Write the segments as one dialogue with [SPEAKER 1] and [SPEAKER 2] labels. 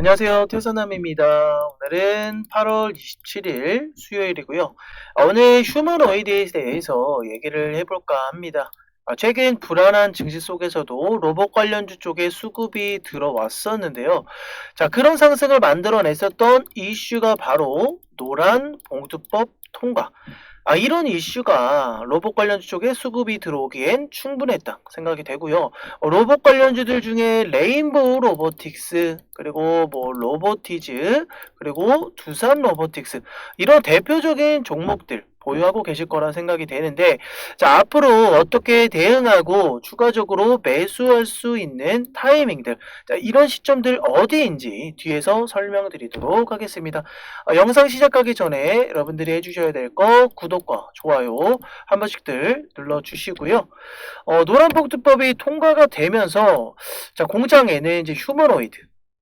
[SPEAKER 1] 안녕하세요. 태선남입니다. 오늘은 8월 27일 수요일이고요. 아, 오늘 휴머노이드에 대해서 얘기를 해볼까 합니다. 아, 최근 불안한 증시 속에서도 로봇 관련주 쪽에 수급이 들어왔었는데요. 자, 그런 상승을 만들어냈었던 이슈가 바로 노란 봉투법 통과. 아, 이런 이슈가 로봇 관련주 쪽에 수급이 들어오기엔 충분했다 생각이 되고요. 어, 로봇 관련주들 중에 레인보우 로보틱스 그리고 뭐 로보티즈 그리고 두산 로보틱스 이런 대표적인 종목들 보유하고 계실 거란 생각이 되는데 자 앞으로 어떻게 대응하고 추가적으로 매수할 수 있는 타이밍들 자 이런 시점들 어디인지 뒤에서 설명드리도록 하겠습니다. 어, 영상 시작하기 전에 여러분들이 해주셔야 될 거 구독과 좋아요 한 번씩들 눌러주시고요. 어, 노란봉투법이 통과가 되면서 자 공장에는 이제 휴머노이드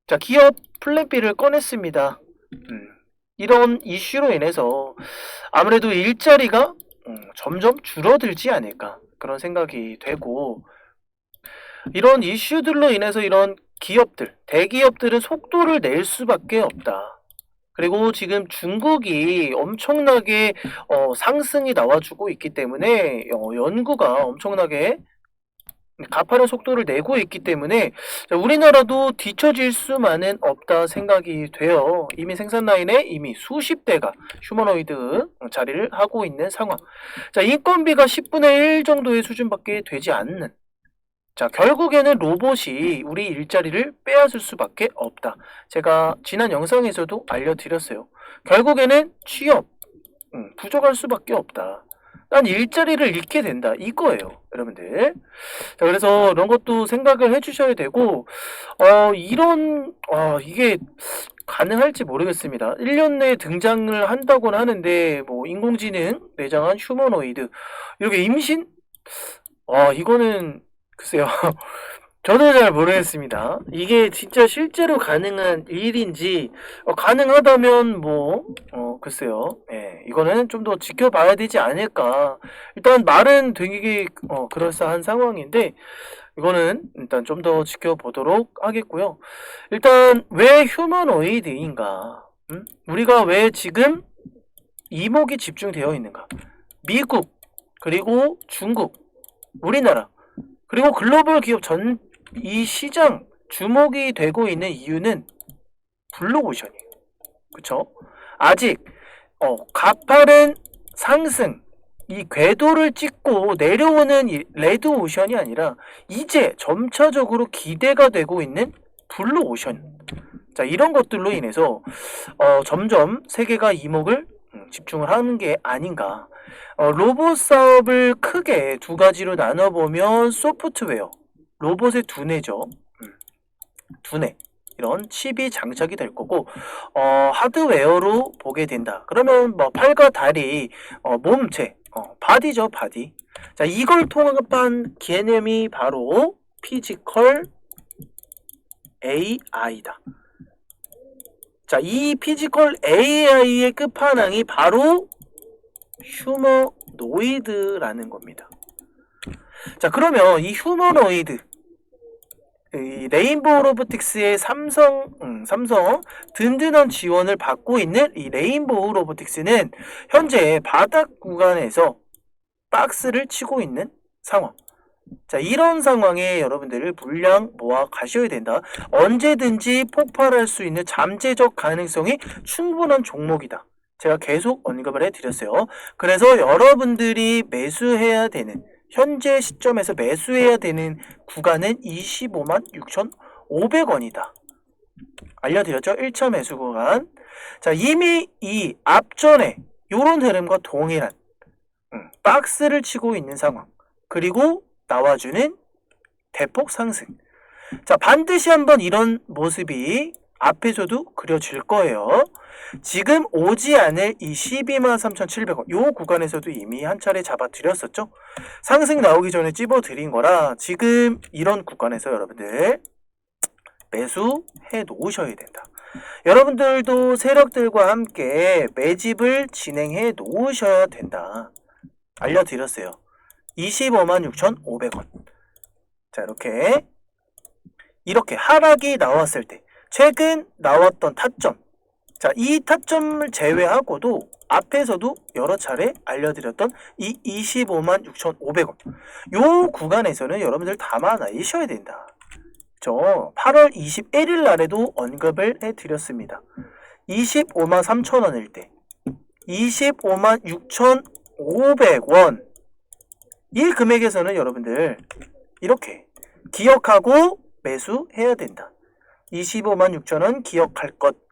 [SPEAKER 1] 자 기업 플랜 B를 꺼냈습니다. 음, 이런 이슈로 인해서 아무래도 일자리가 음, 점점 줄어들지 않을까 그런 생각이 되고 이런 이슈들로 인해서 이런 기업들, 대기업들은 속도를 낼 수밖에 없다. 그리고 지금 중국이 엄청나게 어, 상승이 나와주고 있기 때문에 어, 연구가 엄청나게 가파른 속도를 내고 있기 때문에 자, 우리나라도 뒤처질 수만은 없다 생각이 돼요. 이미 생산 라인에 이미 수십 대가 휴머노이드 자리를 하고 있는 상황. 자, 인건비가 10분의 1 정도의 수준밖에 되지 않는. 자, 결국에는 로봇이 우리 일자리를 빼앗을 수밖에 없다. 제가 지난 영상에서도 알려드렸어요. 결국에는 취업, 음, 부족할 수밖에 없다. 난 일자리를 잃게 된다. 이거예요. 여러분들. 자, 그래서 이런 것도 생각을 해주셔야 되고, 어, 이런, 어, 이게 가능할지 모르겠습니다. 1년 내에 등장을 한다고는 하는데, 뭐, 인공지능 내장한 휴머노이드, 이렇게 임신? 아, 이거는, 글쎄요. 저도 잘 모르겠습니다. 이게 진짜 실제로 가능한 일인지, 어, 가능하다면 뭐, 어, 글쎄요. 예, 이거는 좀 더 지켜봐야 되지 않을까. 일단 말은 되게, 어, 그럴싸한 상황인데, 이거는 일단 좀 더 지켜보도록 하겠고요. 일단, 왜 휴머노이드인가? 음? 우리가 왜 지금 이목이 집중되어 있는가? 미국, 그리고 중국, 우리나라, 그리고 글로벌 기업 전, 이 시장 주목이 되고 있는 이유는 블루오션이에요. 그쵸? 아직 어, 가파른 상승 이 궤도를 찍고 내려오는 이 레드오션이 아니라 이제 점차적으로 기대가 되고 있는 블루오션 자 이런 것들로 인해서 어, 점점 세계가 이목을 음, 집중을 하는 게 아닌가 어, 로봇 사업을 크게 두 가지로 나눠보면 소프트웨어 로봇의 두뇌죠. 음, 두뇌. 이런 칩이 장착이 될 거고 어, 하드웨어로 보게 된다. 그러면 뭐 팔과 다리, 어, 몸체, 어, 바디죠, 바디. 자, 이걸 통합한 개념이 바로 피지컬 AI다. 자, 이 피지컬 AI의 끝판왕이 바로 휴머노이드라는 겁니다. 자, 그러면 이 휴머노이드 이 레인보우 로보틱스의 삼성, 음, 삼성 든든한 지원을 받고 있는 이 레인보우 로보틱스는 현재 바닥 구간에서 박스를 치고 있는 상황. 자, 이런 상황에 여러분들을 물량 모아 가셔야 된다. 언제든지 폭발할 수 있는 잠재적 가능성이 충분한 종목이다. 제가 계속 언급을 해드렸어요. 그래서 여러분들이 매수해야 되는 현재 시점에서 매수해야 되는 구간은 25만 6,500원이다. 알려드렸죠? 1차 매수 구간. 자, 이미 이 앞전에 이런 흐름과 동일한 음, 박스를 치고 있는 상황. 그리고 나와주는 대폭 상승. 자, 반드시 한번 이런 모습이 앞에서도 그려질 거예요. 지금 오지 않을 이 12만 3,700원 요 구간에서도 이미 한 차례 잡아드렸었죠. 상승 나오기 전에 찝어드린 거라 지금 이런 구간에서 여러분들 매수해 놓으셔야 된다. 여러분들도 세력들과 함께 매집을 진행해 놓으셔야 된다. 알려드렸어요. 25만 6,500원. 자, 이렇게 이렇게 하락이 나왔을 때 최근 나왔던 타점. 자, 이 타점을 제외하고도 앞에서도 여러 차례 알려드렸던 이 25만 6,500원. 요 구간에서는 여러분들 담아놔이셔야 된다. 저 8월 21일 날에도 언급을 해드렸습니다. 25만 3천원일 때 25만 6,500원 이 금액에서는 여러분들 이렇게 기억하고 매수해야 된다. 25만 6천원 기억할 것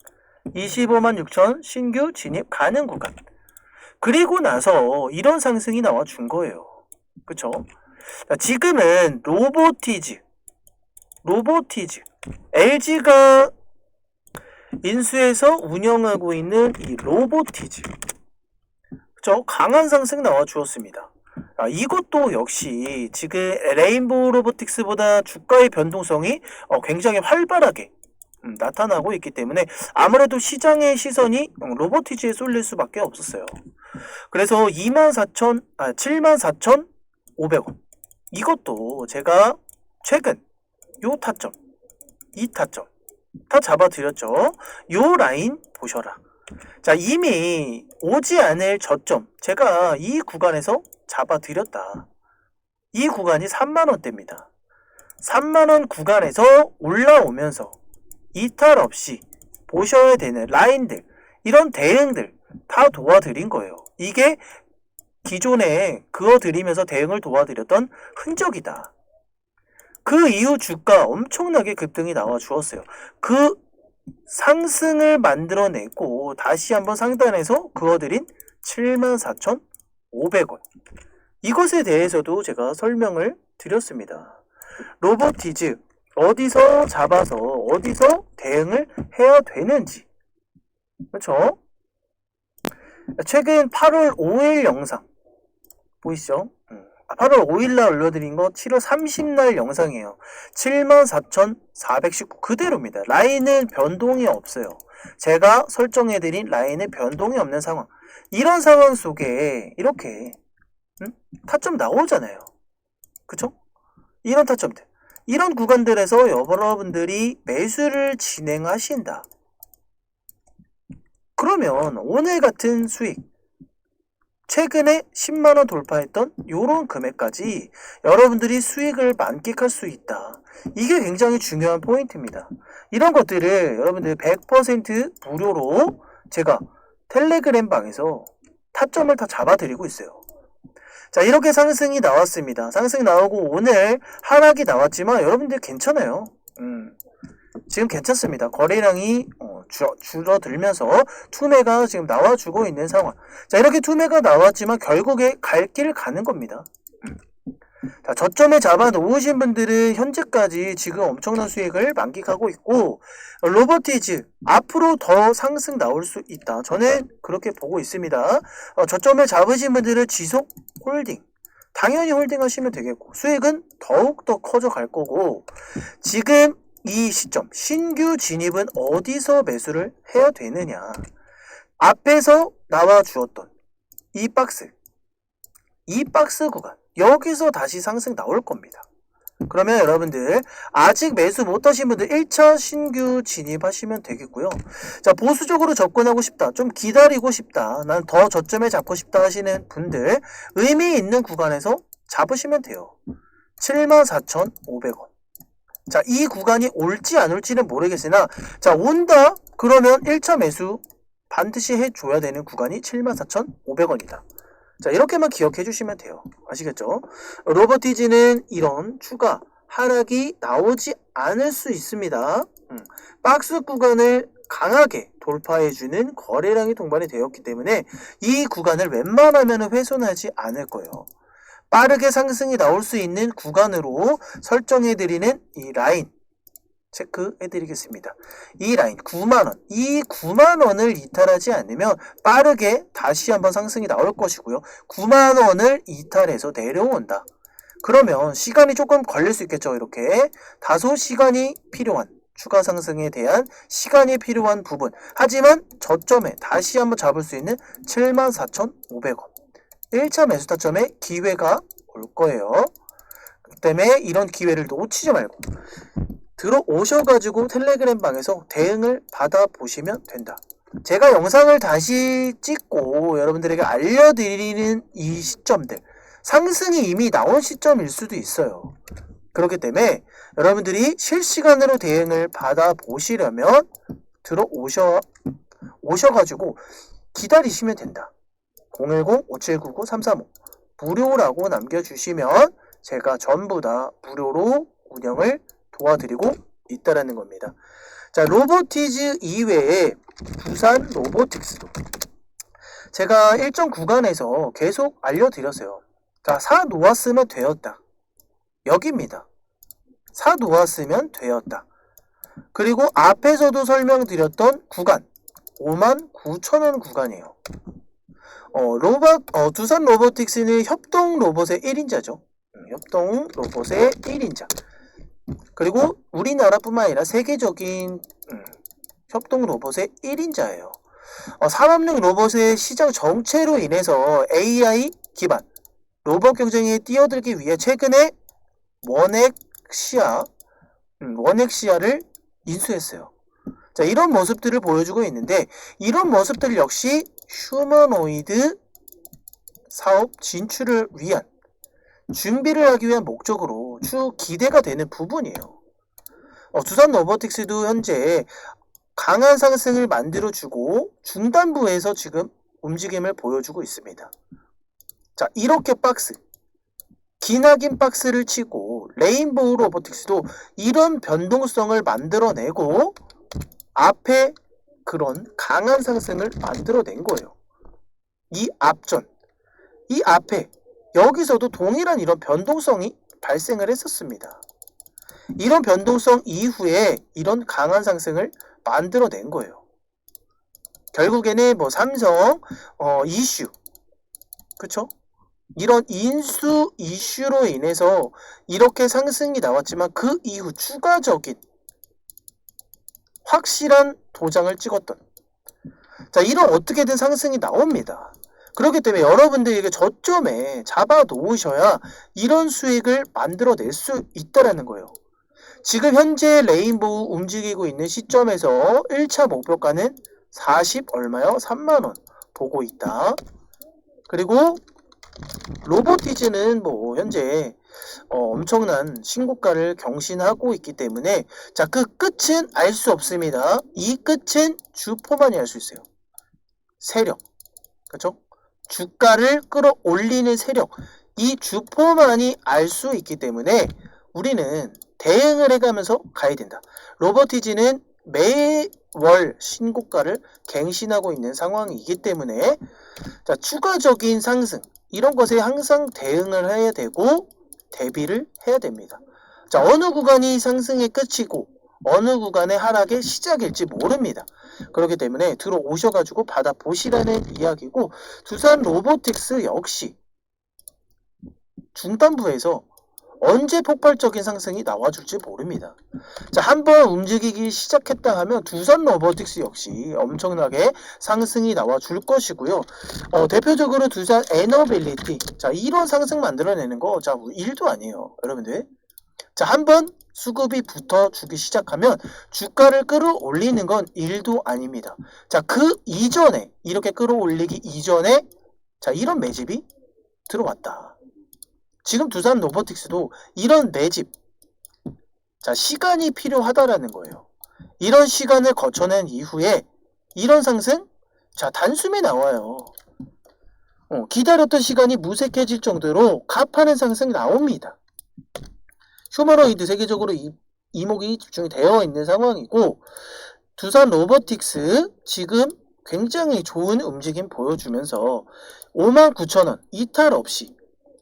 [SPEAKER 1] 25만 6천 신규 진입 가능 구간 그리고 나서 이런 상승이 나와 준 거예요. 그쵸? 자, 지금은 로보티즈 로보티즈 LG가 인수해서 운영하고 있는 이 로보티즈 저 강한 상승 나와 주었습니다. 아, 이것도 역시 지금 레인보우 로보틱스보다 주가의 변동성이 어, 굉장히 활발하게 음, 나타나고 있기 때문에 아무래도 시장의 시선이 로보티즈에 쏠릴 수밖에 없었어요. 그래서 24,000, 아, 74,500원. 이것도 제가 최근 요 타점, 이 타점 다 잡아드렸죠. 요 라인 보셔라. 자, 이미 오지 않을 저점 제가 이 구간에서 잡아드렸다. 이 구간이 3만원대입니다. 3만원 구간에서 올라오면서 이탈 없이 보셔야 되는 라인들, 이런 대응들 다 도와드린 거예요. 이게 기존에 그어드리면서 대응을 도와드렸던 흔적이다. 그 이후 주가 엄청나게 급등이 나와 주었어요. 그 상승을 만들어내고 다시 한번 상단에서 그어드린 74,500원. 이것에 대해서도 제가 설명을 드렸습니다. 로보티즈 어디서 잡아서 어디서 대응을 해야 되는지 그렇죠? 최근 8월 5일 영상 보이시죠? 8월 5일날 올려드린 거 7월 30날 영상이에요. 74,419 그대로입니다. 라인은 변동이 없어요. 제가 설정해드린 라인에 변동이 없는 상황. 이런 상황 속에 이렇게 음? 타점 나오잖아요. 그쵸? 이런 타점들. 이런 구간들에서 여러분들이 매수를 진행하신다. 그러면 오늘 같은 수익 최근에 10만원 돌파했던 이런 금액까지 여러분들이 수익을 만끽할 수 있다. 이게 굉장히 중요한 포인트입니다. 이런 것들을 여러분들 100% 무료로 제가 텔레그램 방에서 타점을 다 잡아드리고 있어요. 자 이렇게 상승이 나왔습니다. 상승이 나오고 오늘 하락이 나왔지만 여러분들 괜찮아요. 음, 지금 괜찮습니다. 거래량이 어, 줄, 줄어들면서 투매가 지금 나와주고 있는 상황. 자 이렇게 투매가 나왔지만 결국에 갈 길 가는 겁니다. 음. 자, 저점에 잡아 놓으신 분들은 현재까지 지금 엄청난 수익을 만끽하고 있고 로버티즈 앞으로 더 상승 나올 수 있다. 저는 그렇게 보고 있습니다. 어, 저점에 잡으신 분들은 지속 홀딩 당연히 홀딩 하시면 되겠고 수익은 더욱더 커져 갈 거고 지금 이 시점 신규 진입은 어디서 매수를 해야 되느냐 앞에서 나와 주었던 이 박스 이 박스 구간 여기서 다시 상승 나올 겁니다. 그러면 여러분들 아직 매수 못하신 분들 1차 신규 진입하시면 되겠고요. 자 보수적으로 접근하고 싶다. 좀 기다리고 싶다. 난 더 저점에 잡고 싶다 하시는 분들 의미 있는 구간에서 잡으시면 돼요. 74,500원. 자, 이 구간이 올지 안 올지는 모르겠으나 자, 온다. 그러면 1차 매수 반드시 해줘야 되는 구간이 74,500원이다. 자, 이렇게만 기억해 주시면 돼요. 아시겠죠? 로버티지는 이런 추가 하락이 나오지 않을 수 있습니다. 음, 박스 구간을 강하게 돌파해주는 거래량이 동반이 되었기 때문에 이 구간을 웬만하면 훼손하지 않을 거예요. 빠르게 상승이 나올 수 있는 구간으로 설정해드리는 이 라인 체크해 드리겠습니다. 이 라인 9만원 이 9만원을 이탈하지 않으면 빠르게 다시 한번 상승이 나올 것이고요. 9만원을 이탈해서 내려온다. 그러면 시간이 조금 걸릴 수 있겠죠. 이렇게 다소 시간이 필요한 추가 상승에 대한 시간이 필요한 부분 하지만 저점에 다시 한번 잡을 수 있는 74,500원 1차 매수 타점에 기회가 올 거예요. 그 때문에 이런 기회를 놓치지 말고 들어오셔가지고 텔레그램 방에서 대응을 받아보시면 된다. 제가 영상을 다시 찍고 여러분들에게 알려드리는 이 시점들 상승이 이미 나온 시점일 수도 있어요. 그렇기 때문에 여러분들이 실시간으로 대응을 받아보시려면 들어오셔 오셔가지고 기다리시면 된다. 010-5799-335 무료라고 남겨주시면 제가 전부 다 무료로 운영을 도와드리고 있다라는 겁니다. 자, 로보티즈 이외에 부산 로보틱스도 제가 일정 구간에서 계속 알려드렸어요. 자, 사 놓았으면 되었다. 여기입니다. 사 놓았으면 되었다. 그리고 앞에서도 설명드렸던 구간 5만 9천 원 구간이에요. 어, 로봇, 어, 두산 로보틱스는 협동 로봇의 1인자죠. 협동 로봇의 1인자. 그리고 우리나라뿐만 아니라 세계적인 음, 협동 로봇의 1인자예요. 어, 산업용 로봇의 시장 정체로 인해서 AI 기반 로봇 경쟁에 뛰어들기 위해 최근에 원액시아, 음, 원액시아를 인수했어요. 자, 이런 모습들을 보여주고 있는데, 이런 모습들 역시 휴머노이드 사업 진출을 위한 준비를 하기 위한 목적으로 쭉 기대가 되는 부분이에요. 어, 두산 로보틱스도 현재 강한 상승을 만들어주고 중단부에서 지금 움직임을 보여주고 있습니다. 자, 이렇게 박스. 기나긴 박스를 치고 레인보우 로보틱스도 이런 변동성을 만들어내고 앞에 그런 강한 상승을 만들어낸 거예요. 이 앞전, 이 앞에 여기서도 동일한 이런 변동성이 발생을 했었습니다. 이런 변동성 이후에 이런 강한 상승을 만들어낸 거예요. 결국에는 뭐 삼성 어, 이슈, 그쵸? 이런 인수 이슈로 인해서 이렇게 상승이 나왔지만 그 이후 추가적인 확실한 도장을 찍었던 자 이런 어떻게든 상승이 나옵니다. 그렇기 때문에 여러분들에게 저점에 잡아 놓으셔야 이런 수익을 만들어낼 수 있다라는 거예요. 지금 현재 레인보우 움직이고 있는 시점에서 1차 목표가는 40 얼마요? 3만원 보고 있다. 그리고 로보티즈는 뭐 현재 어, 엄청난 신고가를 경신하고 있기 때문에 자 그 끝은 알 수 없습니다. 이 끝은 주포만이 알 수 있어요. 세력, 그렇죠? 주가를 끌어올리는 세력, 이 주포만이 알 수 있기 때문에 우리는 대응을 해가면서 가야 된다. 로버티지는 매월 신고가를 갱신하고 있는 상황이기 때문에 자, 추가적인 상승 이런 것에 항상 대응을 해야 되고 대비를 해야 됩니다. 자, 어느 구간이 상승의 끝이고 어느 구간의 하락의 시작일지 모릅니다. 그렇기 때문에 들어오셔가지고 받아보시라는 이야기고 두산 로보틱스 역시 중단부에서 언제 폭발적인 상승이 나와줄지 모릅니다. 자, 한번 움직이기 시작했다 하면 두산 로보틱스 역시 엄청나게 상승이 나와줄 것이고요. 어, 대표적으로 두산 에너빌리티. 자, 이런 상승 만들어내는 거, 자, 일도 아니에요. 여러분들. 자, 한번 수급이 붙어 주기 시작하면 주가를 끌어올리는 건 일도 아닙니다. 자, 그 이전에, 이렇게 끌어올리기 이전에, 자, 이런 매집이 들어왔다. 지금 두산 로보틱스도 이런 매집, 자, 시간이 필요하다라는 거예요. 이런 시간을 거쳐낸 이후에 이런 상승, 자, 단숨에 나와요. 어, 기다렸던 시간이 무색해질 정도로 값하는 상승이 나옵니다. 휴머노이드 세계적으로 이, 이목이 집중이 되어 있는 상황이고 두산 로보틱스 지금 굉장히 좋은 움직임 보여주면서 59,000원 이탈 없이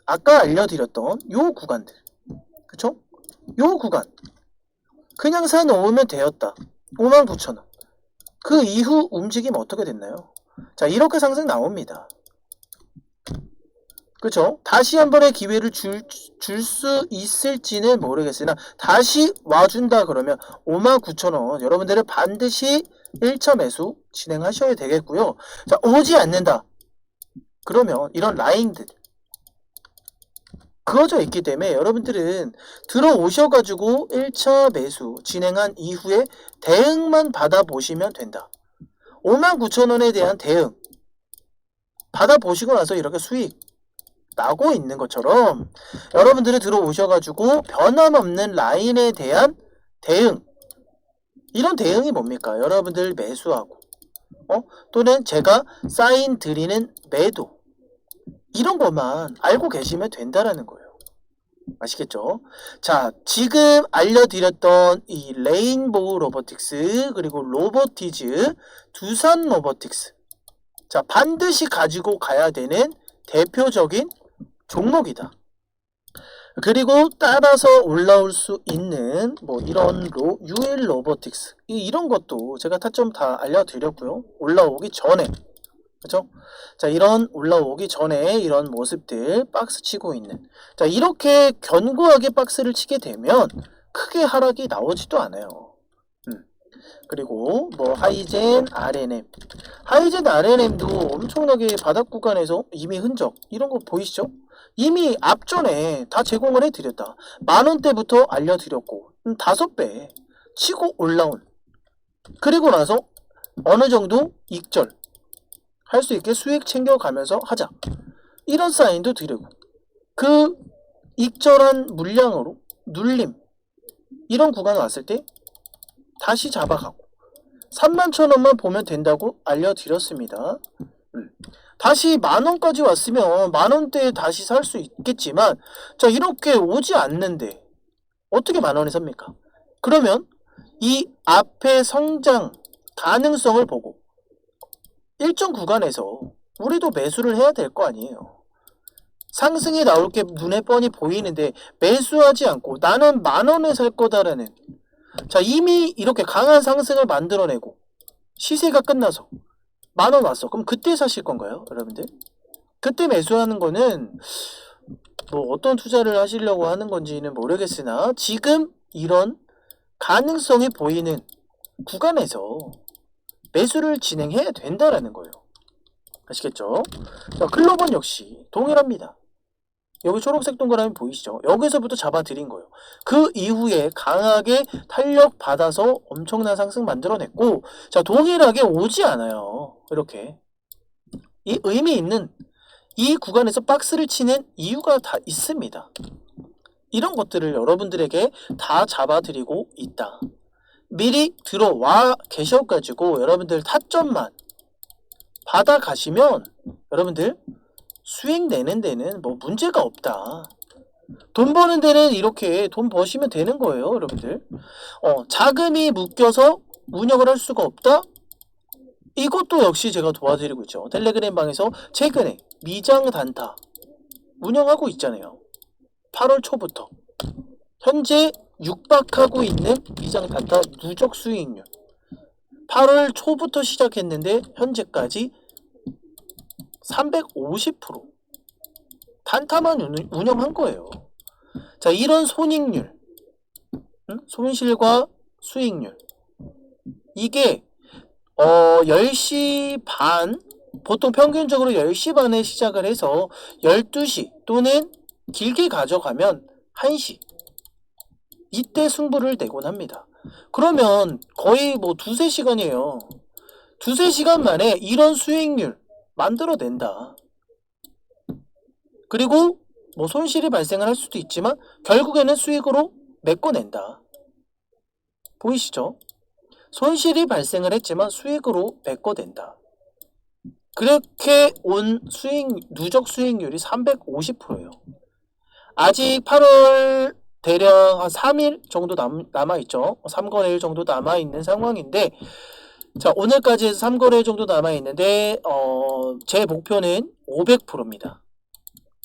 [SPEAKER 1] 아까 알려드렸던 요 구간들. 그쵸? 요 구간. 그냥 사놓으면 되었다. 59,000원. 그 이후 움직임 어떻게 됐나요? 자 이렇게 상승 나옵니다 그쵸? 다시 한 번의 기회를 줄 수 있을지는 모르겠으나 다시 와준다 그러면 59,000원 여러분들은 반드시 1차 매수 진행하셔야 되겠고요. 자 오지 않는다. 그러면 이런 라인들 그어져 있기 때문에 여러분들은 들어오셔가지고 1차 매수 진행한 이후에 대응만 받아보시면 된다. 59,000원에 대한 대응 받아보시고 나서 이렇게 수익 나고 있는 것처럼 여러분들이 들어오셔가지고 변함없는 라인에 대한 대응 이런 대응이 뭡니까? 여러분들 매수하고 어? 또는 제가 사인 드리는 매도 이런 것만 알고 계시면 된다라는 거예요. 아시겠죠? 자, 지금 알려드렸던 이 레인보우 로보틱스 그리고 로보티즈 두산 로보틱스 자, 반드시 가지고 가야 되는 대표적인 종목이다. 그리고 따라서 올라올 수 있는 뭐 이런 로, UL 로보틱스 이, 이런 것도 제가 타점 다 알려드렸고요. 올라오기 전에 그죠? 자 이런 올라오기 전에 이런 모습들 박스 치고 있는 자 이렇게 견고하게 박스를 치게 되면 크게 하락이 나오지도 않아요. 음. 그리고 뭐 하이젠 RNM 하이젠 RNM도 엄청나게 바닥 구간에서 이미 흔적 이런 거 보이시죠? 이미 앞전에 다 제공을 해드렸다. 만 원대부터 알려드렸고 음, 다섯 배 치고 올라온 그리고 나서 어느 정도 익절 할 수 있게 수익 챙겨가면서 하자. 이런 사인도 드리고 그 익절한 물량으로 눌림 이런 구간 왔을 때 다시 잡아가고 3만 천 원만 보면 된다고 알려드렸습니다. 음. 다시 만 원까지 왔으면 만 원대에 다시 살 수 있겠지만 자 이렇게 오지 않는데 어떻게 만 원에 삽니까? 그러면 이 앞의 성장 가능성을 보고 일정 구간에서 우리도 매수를 해야 될 거 아니에요. 상승이 나올 게 눈에 뻔히 보이는데 매수하지 않고 나는 만 원에 살 거다라는 자 이미 이렇게 강한 상승을 만들어내고 시세가 끝나서 만 원 왔어. 그럼 그때 사실 건가요, 여러분들? 그때 매수하는 거는 뭐 어떤 투자를 하시려고 하는 건지는 모르겠으나 지금 이런 가능성이 보이는 구간에서 매수를 진행해야 된다라는 거예요. 아시겠죠? 자, 클로번 역시 동일합니다. 여기 초록색 동그라미 보이시죠? 여기서부터 잡아드린 거예요. 그 이후에 강하게 탄력 받아서 엄청난 상승 만들어냈고, 자, 동일하게 오지 않아요. 이렇게. 이 의미 있는 이 구간에서 박스를 치는 이유가 다 있습니다. 이런 것들을 여러분들에게 다 잡아드리고 있다. 미리 들어와 계셔가지고 여러분들 타점만 받아가시면 여러분들 수익 내는 데는 뭐 문제가 없다. 돈 버는 데는 이렇게 돈 버시면 되는 거예요, 여러분들. 어, 자금이 묶여서 운영을 할 수가 없다? 이것도 역시 제가 도와드리고 있죠. 텔레그램 방에서 최근에 미장 단타 운영하고 있잖아요. 8월 초부터. 현재 육박하고 있는 미장 단타 누적 수익률. 8월 초부터 시작했는데 현재까지 350% 단타만 운- 운영한 거예요. 자, 이런 손익률, 응? 손실과 수익률. 이게 어, 10시 반, 보통 평균적으로 10시 반에 시작을 해서 12시 또는 길게 가져가면 1시. 이때 승부를 내곤 합니다. 그러면 거의 뭐 두세 시간이에요. 두세 시간 만에 이런 수익률 만들어낸다. 그리고 뭐 손실이 발생을 할 수도 있지만 결국에는 수익으로 메꿔낸다. 보이시죠? 손실이 발생을 했지만 수익으로 메꿔낸다. 그렇게 온 수익 누적 수익률이 350%예요. 아직 8월 대략 한 3일 정도 남, 남아있죠. 3거래일 정도 남아있는 상황인데 자 오늘까지 해서 3거래일 정도 남아있는데 어, 제 목표는 500%입니다.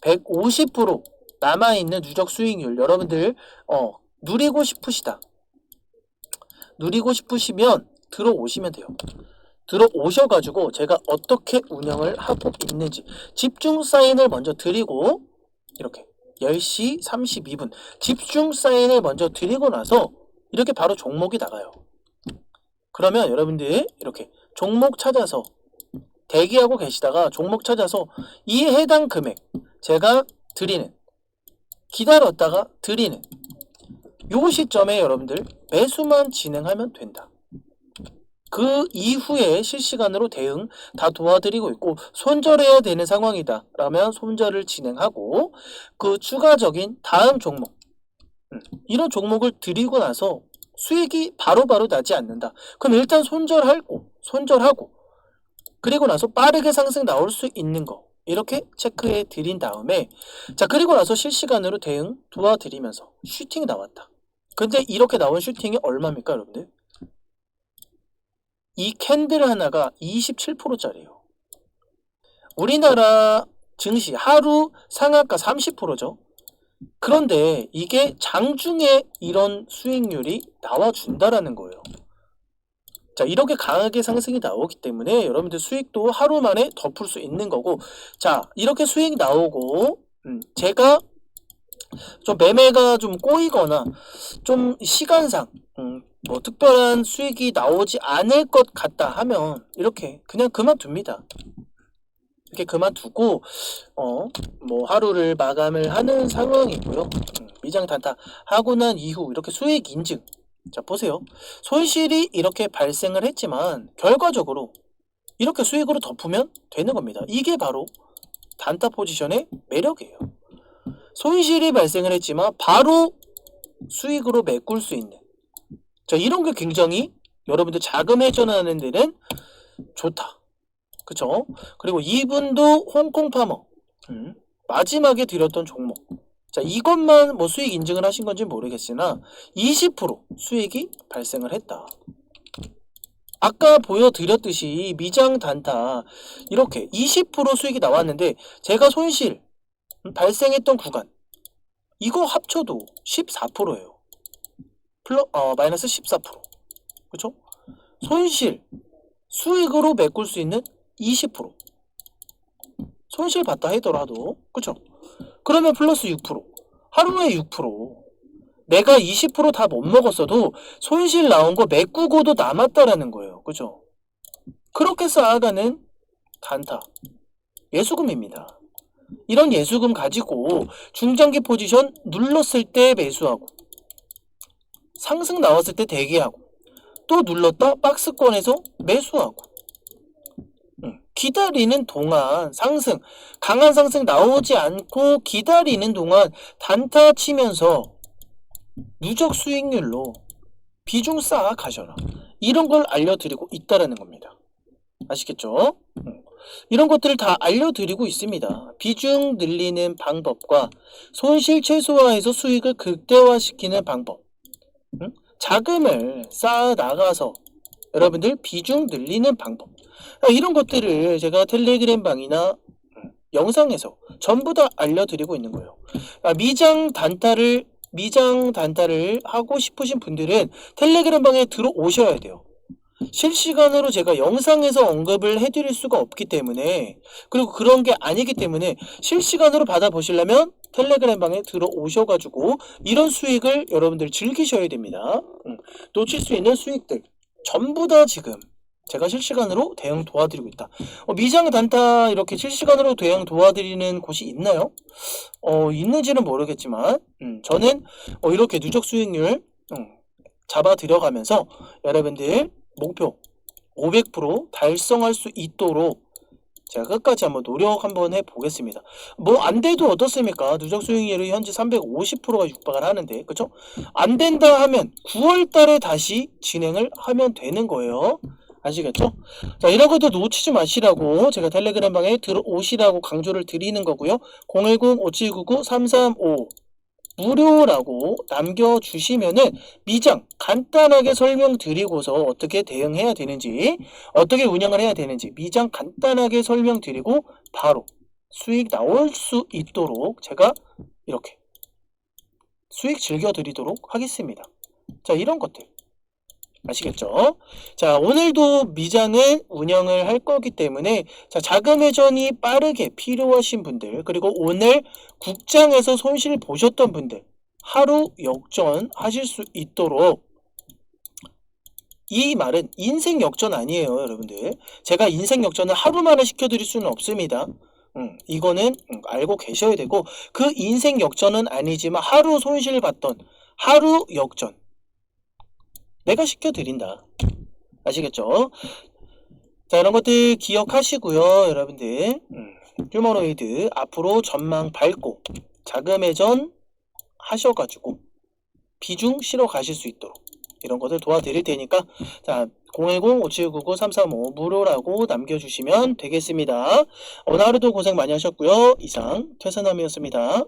[SPEAKER 1] 150% 남아있는 누적 수익률 여러분들 어, 누리고 싶으시다. 누리고 싶으시면 들어오시면 돼요. 들어오셔가지고 제가 어떻게 운영을 하고 있는지 집중 사인을 먼저 드리고 이렇게 10시 32분 집중 사인을 먼저 드리고 나서 이렇게 바로 종목이 나가요. 그러면 여러분들 이렇게 종목 찾아서 대기하고 계시다가 종목 찾아서 이 해당 금액 제가 드리는 기다렸다가 드리는 요 시점에 여러분들 매수만 진행하면 된다. 그 이후에 실시간으로 대응 다 도와드리고 있고 손절해야 되는 상황이다 라면 손절을 진행하고 그 추가적인 다음 종목 음, 이런 종목을 드리고 나서 수익이 바로 바로 나지 않는다 그럼 일단 손절하고 손절하고 그리고 나서 빠르게 상승 나올 수 있는 거 이렇게 체크해 드린 다음에 자 그리고 나서 실시간으로 대응 도와드리면서 슈팅이 나왔다 근데 이렇게 나온 슈팅이 얼마입니까 여러분들 이 캔들 하나가 27%짜리예요. 우리나라 증시 하루 상한가 30%죠. 그런데 이게 장중에 이런 수익률이 나와준다라는 거예요. 자, 이렇게 강하게 상승이 나오기 때문에 여러분들 수익도 하루 만에 덮을 수 있는 거고, 자, 이렇게 수익 나오고, 음, 제가 좀 매매가 좀 꼬이거나 좀 시간상 음, 뭐 특별한 수익이 나오지 않을 것 같다 하면 이렇게 그냥 그만둡니다. 이렇게 그만두고 어 뭐 하루를 마감을 하는 상황이고요. 음, 미장 단타 하고 난 이후 이렇게 수익 인증 자 보세요. 손실이 이렇게 발생을 했지만 결과적으로 이렇게 수익으로 덮으면 되는 겁니다. 이게 바로 단타 포지션의 매력이에요. 손실이 발생을 했지만 바로 수익으로 메꿀 수 있는 자 이런 게 굉장히 여러분들 자금 회전하는 데는 좋다 그쵸 그리고 이분도 홍콩 파머 음, 마지막에 드렸던 종목 자 이것만 뭐 수익 인증을 하신 건지 모르겠으나 20% 수익이 발생을 했다 아까 보여드렸듯이 미장 단타 이렇게 20% 수익이 나왔는데 제가 손실 발생했던 구간 이거 합쳐도 14%예요. 플러 어 마이너스 14%. 그렇죠? 손실 수익으로 메꿀 수 있는 20%. 손실 봤다 하더라도 그렇죠? 그러면 플러스 6%. 하루에 6%. 내가 20%다 못 먹었어도 손실 나온 거 메꾸고도 남았다라는 거예요. 그죠? 그렇게 쌓아가는 단타. 예수금입니다. 이런 예수금 가지고 중장기 포지션 눌렀을 때 매수하고 상승 나왔을 때 대기하고 또 눌렀다 박스권에서 매수하고 기다리는 동안 상승 강한 상승 나오지 않고 기다리는 동안 단타 치면서 누적 수익률로 비중 쌓아 가셔라 이런 걸 알려드리고 있다라는 겁니다 아시겠죠? 이런 것들을 다 알려드리고 있습니다. 비중 늘리는 방법과 손실 최소화해서 수익을 극대화시키는 방법. 응? 자금을 쌓아 나가서 여러분들 비중 늘리는 방법. 아, 이런 것들을 제가 텔레그램 방이나 영상에서 전부 다 알려드리고 있는 거예요. 아, 미장 단타를 미장 단타를 하고 싶으신 분들은 텔레그램 방에 들어오셔야 돼요. 실시간으로 제가 영상에서 언급을 해드릴 수가 없기 때문에 그리고 그런 게 아니기 때문에 실시간으로 받아보시려면 텔레그램 방에 들어오셔가지고 이런 수익을 여러분들 즐기셔야 됩니다. 음, 놓칠 수 있는 수익들 전부 다 지금 제가 실시간으로 대응 도와드리고 있다. 어, 미장 단타 이렇게 실시간으로 대응 도와드리는 곳이 있나요? 어, 있는지는 모르겠지만 음, 저는 어, 이렇게 누적 수익률 음, 잡아 들여가면서 여러분들 목표 500% 달성할 수 있도록 제가 끝까지 한번 노력 한번 해보겠습니다. 뭐 안 돼도 어떻습니까? 누적 수익률이 현재 350%가 육박을 하는데 그쵸? 안 된다 하면 9월 달에 다시 진행을 하면 되는 거예요. 아시겠죠? 자 이런 것도 놓치지 마시라고 제가 텔레그램 방에 들어오시라고 강조를 드리는 거고요. 010-5799-335 무료라고 남겨주시면은 미장 간단하게 설명드리고서 어떻게 대응해야 되는지 어떻게 운영을 해야 되는지 미장 간단하게 설명드리고 바로 수익 나올 수 있도록 제가 이렇게 수익 즐겨드리도록 하겠습니다. 자 이런 것들 아시겠죠? 자, 오늘도 미장을 운영을 할 거기 때문에 자, 자금 회전이 빠르게 필요하신 분들 그리고 오늘 국장에서 손실 보셨던 분들 하루 역전 하실 수 있도록 이 말은 인생 역전 아니에요, 여러분들. 제가 인생 역전을 하루 만에 시켜드릴 수는 없습니다. 음, 이거는 음, 알고 계셔야 되고 그 인생 역전은 아니지만 하루 손실 봤던 하루 역전 내가 시켜드린다 아시겠죠? 자 이런 것들 기억하시고요 여러분들 음, 휴머노이드 앞으로 전망 밝고 자금 회전 하셔가지고 비중 실어 가실 수 있도록 이런 것들 도와드릴 테니까 자 010-5799-335 무료라고 남겨주시면 되겠습니다. 오늘 하루도 고생 많이 하셨고요. 이상 퇴사남이었습니다.